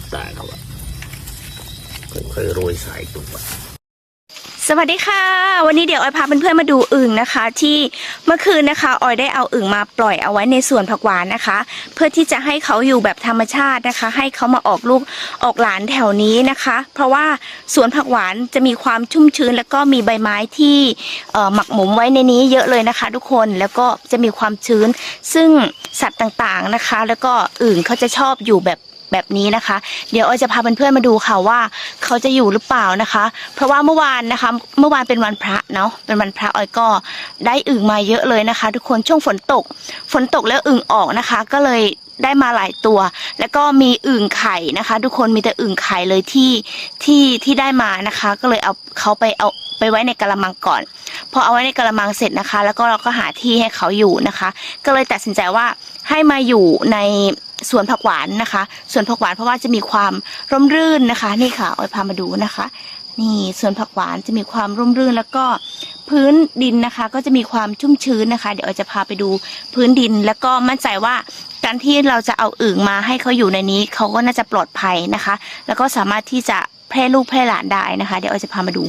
ดตาเขาอะค่อยๆโรยสายตัวสวัสดีค่ะ วันนี้เดี๋ยวออยพาเพื่อนๆมาดูอึ่งนะคะ ที่เมื่อคืนนะคะออยได้เอาอึ่งมาปล่อยเอาไว้ในสวนผักหวานนะคะ เพื่อที่จะให้เขาอยู่แบบธรรมชาตินะคะ ให้เขามาออกลูกออกหลานแถวนี้นะคะ เพราะว่าสวนผักหวานจะมีความชุ่มชื้น แล้วก็มีใบไม้ที่หมักหมมไว้ในนี้เยอะเลยนะคะ ทุกคนแล้วก็จะมีความชื้น ซึ่งสัตว์ต่างๆนะคะ แล้วก็อึ่งเขาจะชอบอยู่แบบ แบบนี้นะคะ เดี๋ยวออยจะพาเพื่อนๆมาดูค่ะว่าเขาจะอยู่หรือเปล่านะคะ เพราะว่าเมื่อวานนะคะ เมื่อวานเป็นวันพระเนาะเป็นวันพระออยก็ได้อึ่งมาเยอะเลยนะคะ ทุกคนช่วงฝนตก ฝนตกแล้วอึ่งออกนะคะ ก็เลยได้มาหลายตัว แล้วก็มีอึ่งไข่นะคะ ทุกคนมีแต่อึ่งไข่เลยที่ที่ที่ได้มานะคะ ก็เลยเอาเขาไปเอาไปไว้ในกระมังก่อน พอเอาไว้ในกระมังเสร็จนะคะ แล้วก็เราก็หาที่ให้เขาอยู่นะคะ ก็เลยตัดสินใจว่าให้มาอยู่ใน สวนผักหวานนะคะ สวนผักหวานเพราะว่าจะมีความร่มรื่นนะคะ นี่ค่ะออยพามาดูนะคะ นี่สวนผักหวานจะมีความร่มรื่นแล้วก็พื้นดินนะคะ ก็จะมีความชุ่มชื้นนะคะ เดี๋ยวออยจะพาไปดูพื้นดินแล้วก็มั่นใจว่าการที่เราจะเอาอึ่งมาให้เขาอยู่ในนี้เขาก็น่าจะปลอดภัยนะคะ แล้วก็สามารถที่จะแพร่ลูกแพร่หลานได้นะคะ เดี๋ยวออยจะพามาดู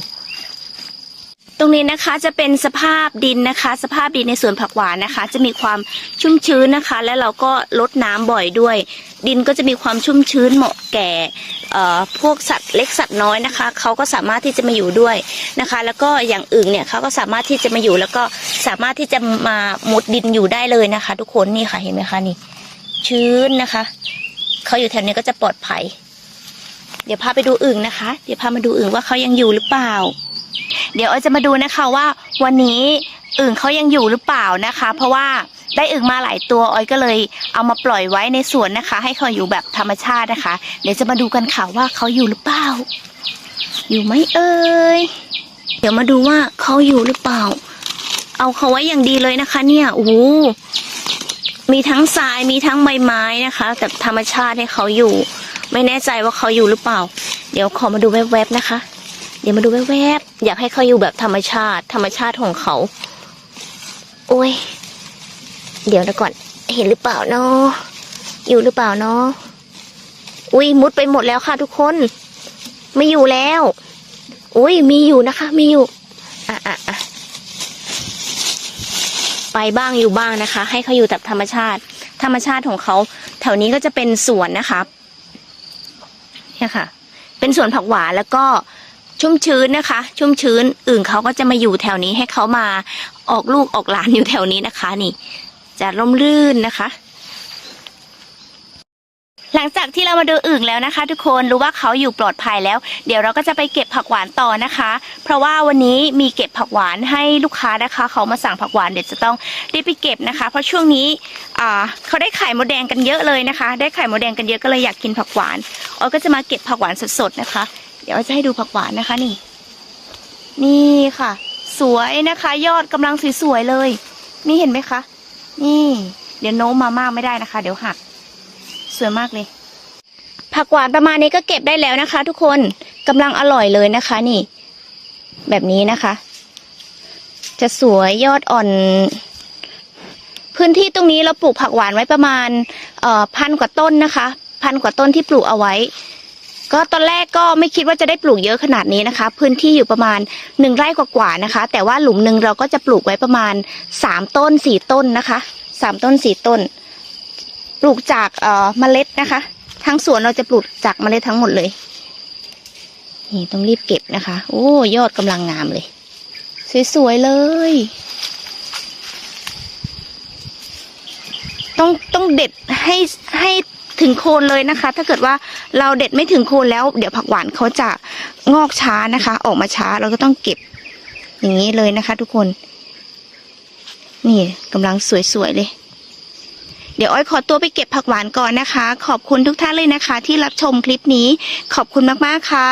ตรงนี้นะคะจะเป็นสภาพดินนะคะ สภาพดินในสวนผักหวานนะคะ จะมีความชุ่มชื้นนะคะ และเราก็ลดน้ำบ่อยด้วย ดินก็จะมีความชุ่มชื้นเหมาะแก่เอ่อพวกสัตว์เล็กสัตว์น้อยนะคะเขาก็สามารถที่จะมาอยู่ด้วยนะคะ แล้วก็อย่างอื่นเนี่ยเขาก็สามารถที่จะมาอยู่ แล้วก็สามารถที่จะมามุดดินอยู่ได้เลยนะคะ ทุกคนนี่ค่ะเห็นไหมคะนี่ ชื้นนะคะเขาอยู่แถวนี้ก็จะปลอดภัย เดี๋ยวพาไปดูอึ่งนะคะ เดี๋ยวพามาดูอึ่งว่าเขายังอยู่หรือเปล่า เดี๋ยวออยจะมาดูนะคะว่า วันนี้อึ่งเขายังอยู่หรือเปล่านะคะ เพราะว่าได้อึ่งมาหลายตัวออยก็เลยเอามาปล่อยไว้ในสวนนะคะ ให้เขาอยู่แบบธรรมชาตินะคะ เดี๋ยวจะมาดูกันค่ะว่าเขาอยู่หรือเปล่า อยู่ไหมเอ่ยเดี๋ยวมาดูว่าเขาอยู่หรือเปล่า เอาเขาไว้อย่างดีเลยนะคะ เนี่ยโอ้มีทั้งทรายมีทั้งใบไม้นะคะ แต่ธรรมชาติให้เขาอยู่ ไม่แน่ใจว่าเขาอยู่หรือเปล่า เดี๋ยวขอมาดูแวบๆนะคะ ดี๋ยวมาดูแวบๆอยากให้เขาอยู่แบบธรรมชาติ ธรรมชาติของเขา โอ้ย เดี๋ยวนะก่อน เห็นหรือเปล่าเนาะอยู่หรือเปล่าเนาะอุ้ยมุดไปหมดแล้วค่ะทุกคน ไม่อยู่แล้วอุ้ยมีอยู่นะคะ มีอยู่อะอะอะไปบ้างอยู่บ้างนะคะ ให้เขาอยู่แบบธรรมชาติ ธรรมชาติของเขา แถวนี้ก็จะเป็นสวนนะคะเนี่ยค่ะ เป็นสวนผักหวานแล้วก็ ชุ่มชื้นนะคะ ชุ่มชื้นอื่นเขาก็จะมาอยู่แถวนี้ให้เขามาออกลูกออกหลานอยู่แถวนี้นะคะ นี่ จะร่มรื่นนะคะ หลังจากที่เรามาดูอึ่งแล้วนะคะ ทุกคนรู้ว่าเขาอยู่ปลอดภัยแล้ว เดี๋ยวเราก็จะไปเก็บผักหวานต่อนะคะ เพราะว่าวันนี้มีเก็บผักหวานให้ลูกค้านะคะ เขามาสั่งผักหวานเดี๋ยวจะต้องรีบไปเก็บนะคะ เพราะช่วงนี้อ่าเขาได้ไข่มดแดงกันเยอะเลยนะคะ ได้ไข่มดแดงกันเยอะก็เลยอยากกินผักหวานออยก็จะมาเก็บผักหวานสดๆนะคะ เดี๋ยวจะให้ดูผักหวานนะคะนี่ นี่ค่ะ สวยนะคะ ยอดกำลังสวยๆเลย นี่เห็นไหมคะ นี่ เดี๋ยวโน้มมามากไม่ได้นะคะ เดี๋ยวหัก สวยมากเลย ผักหวานประมาณนี้ก็เก็บได้แล้วนะคะ ทุกคนกำลังอร่อยเลยนะคะ นี่ แบบนี้นะคะ จะสวยยอดอ่อนพื้นที่ตรงนี้เราปลูกผักหวานไว้ประมาณเอ่อพันกว่าต้นนะคะ พันกว่าต้นที่ปลูกเอาไว้ ก็ตอนแรกก็ไม่คิดว่าจะได้ปลูกเยอะขนาดนี้นะคะ พื้นที่อยู่ประมาณหนึ่งไร่กว่าๆนะคะ แต่ว่าหลุมหนึ่งเราก็จะปลูกไว้ประมาณสามต้นสี่ต้นนะคะสามต้นสี่ต้น ปลูกจากเอ่อเมล็ดนะคะ ทั้งสวนเราจะปลูกจากเมล็ดทั้งหมดเลย นี่ต้องรีบเก็บนะคะ โอ้ยอดกำลังงามเลย สวยๆเลย ต้องต้องเด็ดให้ให้ ถึงโคนเลยนะคะ ถ้าเกิดว่าเราเด็ดไม่ถึงโคนแล้ว เดี๋ยวผักหวานเขาจะงอกช้านะคะ ออกมาช้าเราก็ต้องเก็บ อย่างนี้เลยนะคะ ทุกคน นี่กำลังสวยๆเลยเดี๋ยวอ้อยขอตัวไปเก็บผักหวานก่อนนะคะ ขอบคุณทุกท่านเลยนะคะ ที่รับชมคลิปนี้ ขอบคุณมากๆค่ะ